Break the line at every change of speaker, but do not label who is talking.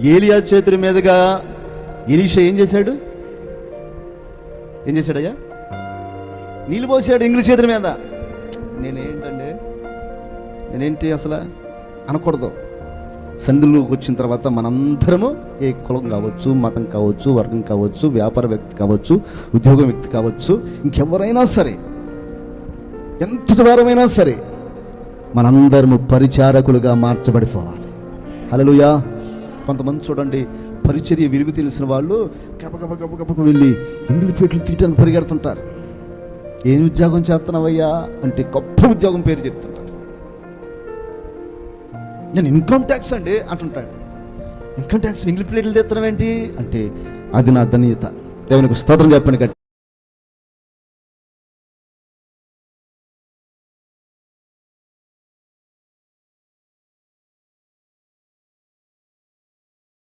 ఏలియా చేతుల మీదుగా ఎలీషా ఏం చేశాడు? ఏం చేశాడయ్యా? నీళ్ళు పోసాడు ఇంగ్లీష్ చేతుల మీద. నేనేంటండి? నేనేంటి అసలు? అనకూడదు. సందులోకి వచ్చిన తర్వాత మనందరము ఏ కులం కావచ్చు మతం కావచ్చు వర్గం కావచ్చు వ్యాపార వ్యక్తి కావచ్చు ఉద్యోగ వ్యక్తి కావచ్చు ఇంకెవరైనా సరే ఎంత వారమైనా సరే మనందరము పరిచారకులుగా మార్చబడిపోవాలి. హలోయా కొంతమంది చూడండి పరిచర్య విలువ తెలిసిన వాళ్ళు గబగబ గబ గబకు వెళ్ళి ఇంగ్లీష్ పెట్లు తీయడానికి పరిగెడుతుంటారు. ఏం ఉద్యోగం చేస్తున్నావయ్యా? అంటే గొప్ప ఉద్యోగం పేరు చెప్తుంటారు. నేను ఇన్కమ్ ట్యాక్స్ అండి అంటుంటాడు. ఇన్కమ్ ట్యాక్స్ ఇంగ్లీష్ ప్లేట్లు తెత్తడం ఏంటి అంటే అది నా ధన్యత. దేవునికి స్తోత్రం చెప్పండి గట్టి